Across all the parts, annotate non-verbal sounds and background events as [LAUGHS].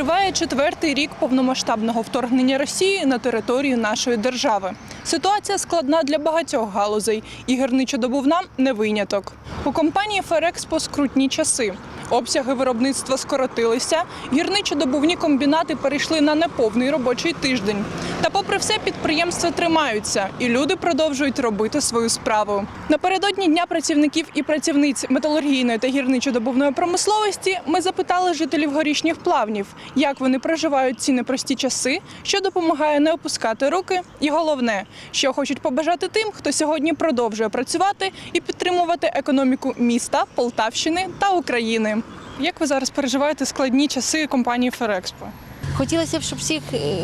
Триває четвертий рік повномасштабного вторгнення Росії на територію нашої держави. Ситуація складна для багатьох галузей, і гірничодобувна не виняток. У компанії Ферекспо скрутні часи. Обсяги виробництва скоротилися, гірничодобувні комбінати перейшли на неповний робочий тиждень. Та, попри все, підприємства тримаються, і люди продовжують робити свою справу. Напередодні дня працівників і працівниць металургійної та гірничодобувної промисловості ми запитали жителів горішніх плавнів, як вони проживають ці непрості часи, що допомагає не опускати руки, і головне, що хочуть побажати тим, хто сьогодні продовжує працювати і підтримувати економіку міста, Полтавщини та України. Як ви зараз переживаєте складні часи компанії Ферекспо? Хотілося б, щоб всіх е,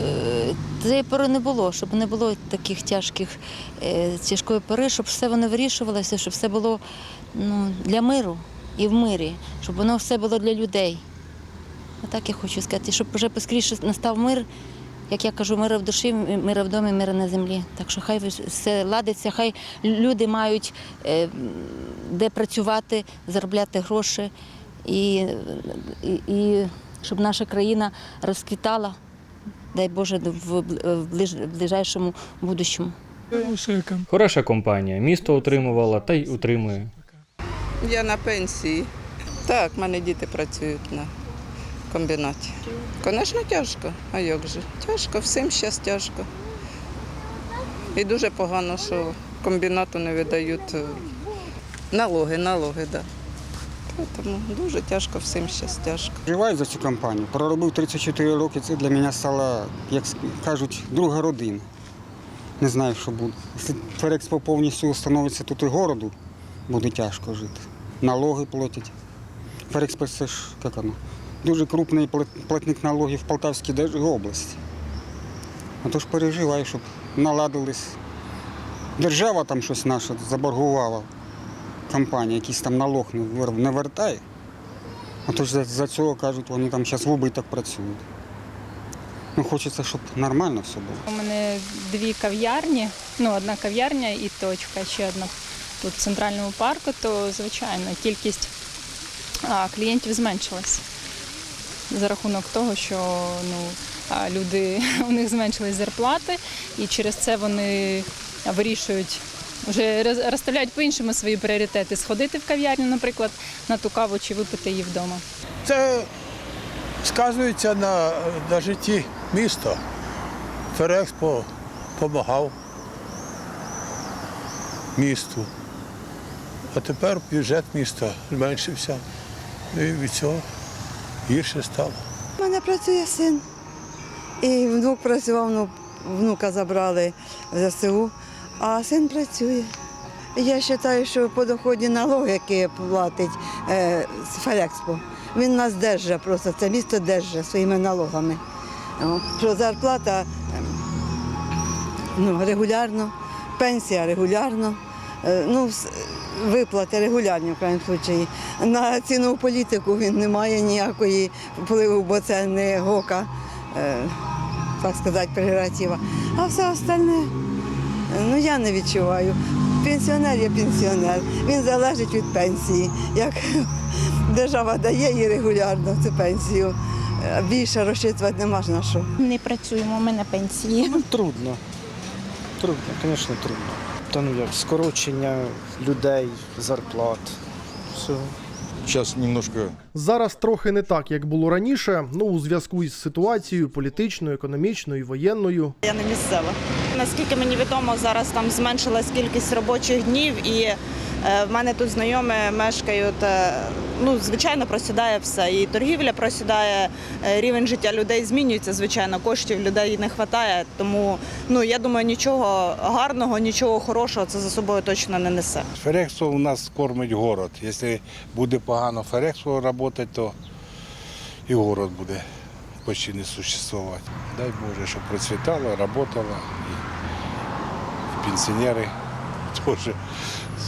цієї пори не було, щоб не було таких тяжких е, тяжкої пори, щоб все воно вирішувалося, щоб все було ну, для миру і в мирі, щоб воно все було для людей. Отак я хочу сказати, щоб вже поскоріше настав мир. Як я кажу, мира в душі, мира в домі, мира на землі. Так що хай все ладиться, хай люди мають е, де працювати, заробляти гроші і, і, і щоб наша країна розквітала, дай Боже, в, в, ближ, в ближайшому будущому. Хороша компанія, місто утримувала та й утримує. Я на пенсії. Так, в мене діти працюють на комбінаті. Звісно, тяжко. А як же? Тяжко, всім зараз тяжко. І дуже погано, що комбінату не видають е, налоги, налоги, так. Да. Тому дуже тяжко, всім зараз тяжко. Живаю за цю компанію. Проробив 34 роки. Це для мене стало, як кажуть, друга родина. Не знаю, що буде. Якщо Ферекспо повністю встановиться тут і городу, буде тяжко жити. Налоги платять. Ферекспо це ж як воно, дуже крупний платник налогів в Полтавській області. А то ж переживаю, щоб наладились. Держава там щось наша заборгувала. Компанія, якийсь там налог не вер- не вертає. А то ж за, цього кажуть, вони там зараз в убиток працюють. Ну, хочеться, щоб нормально все було. У мене дві кав'ярні, ну одна кав'ярня і точка, ще одна тут в центральному парку, то звичайно кількість клієнтів зменшилась за рахунок того, що ну, люди [LAUGHS] у них зменшились зарплати, і через це вони вирішують. Вже розставляють по-іншому свої пріоритети сходити в кав'ярню, наприклад, на ту каву чи випити її вдома. Це сказується на, на житті міста. Ферекспо допомагав місту. А тепер бюджет міста зменшився. І від цього гірше стало. У мене працює син. І внук працював, ну, внука забрали в ЗСУ, а син працює. Я вважаю, що по доході налог, платить е, Ферекспо, він нас держить просто, це місто держить своїми налогами. Що зарплата ем, ну, регулярно, пенсія регулярно, е, ну, виплати регулярні в крайньому случаї. На цінову політику він не має ніякої впливу, бо це не гока, е, так сказати, прерогатива. А все остальне, ну я не відчуваю. Пенсіонер є пенсіонер, він залежить від пенсії. Як [LAUGHS] держава дає їй регулярно цю пенсію, е, більше розчитувати нема ж на що. Не працюємо, ми на пенсії. Ну, трудно. Трудно, звісно, трудно. Та ну як скорочення людей, зарплат. Все. Сейчас немножко Зараз трохи не так, як було раніше. Ну у зв'язку із ситуацією політичною, економічною, воєнною. Я не місцева. Наскільки мені відомо, зараз там зменшилась кількість робочих днів, і е, в мене тут знайомі мешкають. Ну, звичайно, просідає все. І торгівля просідає, е, рівень життя людей змінюється. Звичайно, коштів людей не вистачає. Тому ну я думаю, нічого гарного, нічого хорошого це за собою точно не несе. Ферекспо у нас кормить город. Якщо буде погано Ферекспо працювати, то і город буде почти не существувати. Дай Боже, щоб процвітало, працювало. Пенсіонери [LAUGHS] теж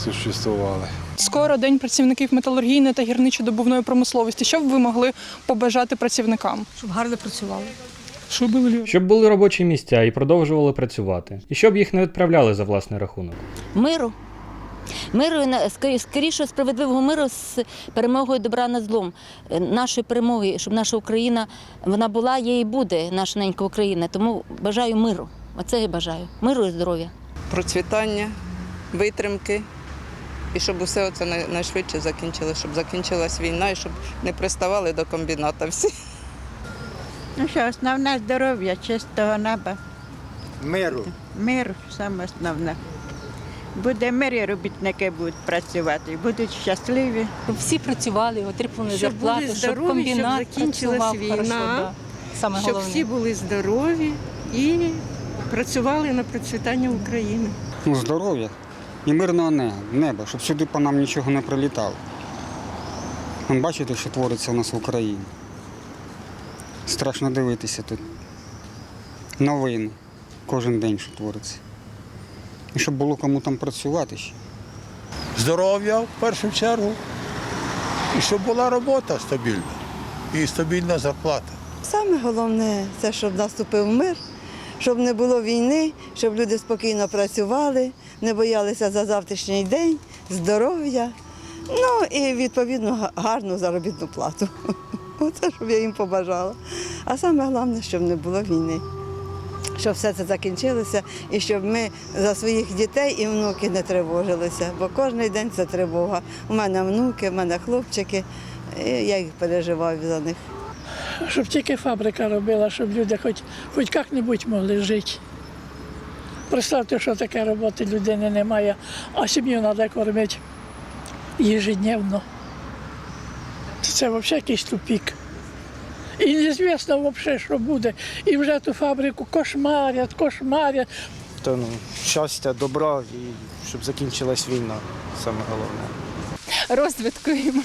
существували. Скоро день працівників металургійної та гірничодобувної промисловості. Що б ви могли побажати працівникам? Щоб гарно працювали. Щоб були робочі місця і продовжували працювати. І щоб їх не відправляли за власний рахунок. Миру Миру, на- скоріше справедливого миру з перемогою добра над злом, Е, нашої перемоги, щоб наша Україна вона була, є і буде, наша ненька Україна. Тому бажаю миру. Оце я бажаю. Миру і здоров'я. Процвітання, витримки. І щоб усе це найшвидше закінчилося, щоб закінчилась війна і щоб не приставали до комбіната всі. Ну що, основне здоров'я, чистого неба, Миру. мир саме основне. Буде мир, і робітники будуть працювати, будуть щасливі. Щоб всі працювали, отримали Щоб були зарплату, щоб здорові, комбінат щоб закінчилась працював хорошо, війна, да. Саме щоб головне. всі були здорові і працювали на процвітання України. Ну, здоров'я і мирного не- неба, щоб сюди по нам нічого не прилітало. Ви бачите, що твориться у нас в Україні. Страшно дивитися тут. Новини. Кожен день, що твориться. І щоб було кому там працювати ще. Здоров'я в першу чергу. І щоб була робота стабільна. І стабільна зарплата. Саме головне це, щоб наступив мир, щоб не було війни, щоб люди спокійно працювали, не боялися за завтрашній день, здоров'я, ну і відповідно гарну заробітну плату. [LAUGHS] Оце щоб я їм побажала. А саме головне, щоб не було війни. Щоб все це закінчилося і щоб ми за своїх дітей і внуків не тривожилися, бо кожен день це тривога. У мене внуки, у мене хлопчики, і я їх переживаю за них. Щоб тільки фабрика робила, щоб люди хоч, хоч як-небудь могли жити. Представте, що таке роботи людини немає, а сім'ю треба кормити ежедневно. Це взагалі якийсь тупік. І незвісно взагалі, що буде. І вже ту фабрику кошмарять, кошмарять. То ну, щастя, добра і щоб закінчилась війна. Саме головне. Розвитку їм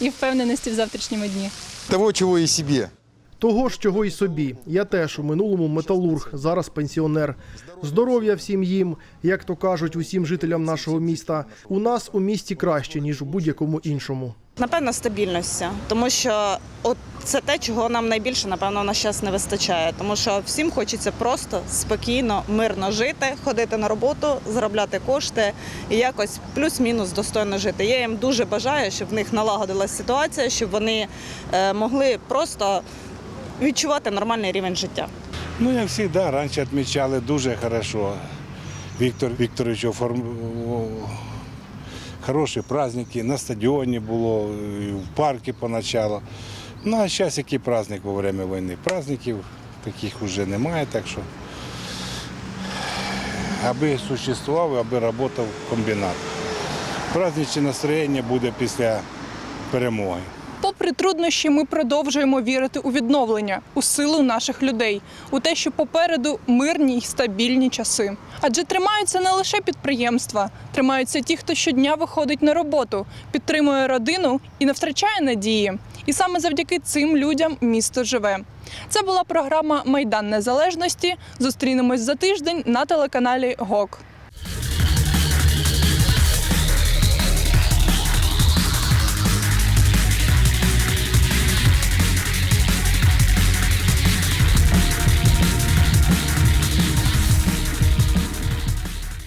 і впевненості в завтрашньому дні. Того, чего и себе. Того ж, чого й собі. Я теж у минулому металург, зараз пенсіонер. Здоров'я всім їм, як то кажуть, усім жителям нашого міста. У нас у місті краще, ніж у будь-якому іншому. Напевно, стабільності, тому що от це те, чого нам найбільше, напевно, на час не вистачає. Тому що всім хочеться просто спокійно, мирно жити, ходити на роботу, заробляти кошти і якось плюс-мінус достойно жити. Я їм дуже бажаю, щоб в них налагодилась ситуація, щоб вони е, могли просто відчувати нормальний рівень життя. Ну, як завжди, раніше відмічали дуже хорошо. Віктор Вікторович оформ... хороші праздники, на стадіоні було, і в парку поначалу. Ну, а зараз який праздник во время війни? Праздників таких вже немає, так що аби существував, аби працював комбінат. Праздничне настроєння буде після перемоги. Попри труднощі, ми продовжуємо вірити у відновлення, у силу наших людей, у те, що попереду мирні й стабільні часи. Адже тримаються не лише підприємства, тримаються ті, хто щодня виходить на роботу, підтримує родину і не втрачає надії. І саме завдяки цим людям місто живе. Це була програма Майдан Незалежності. Зустрінемось за тиждень на телеканалі ГОК.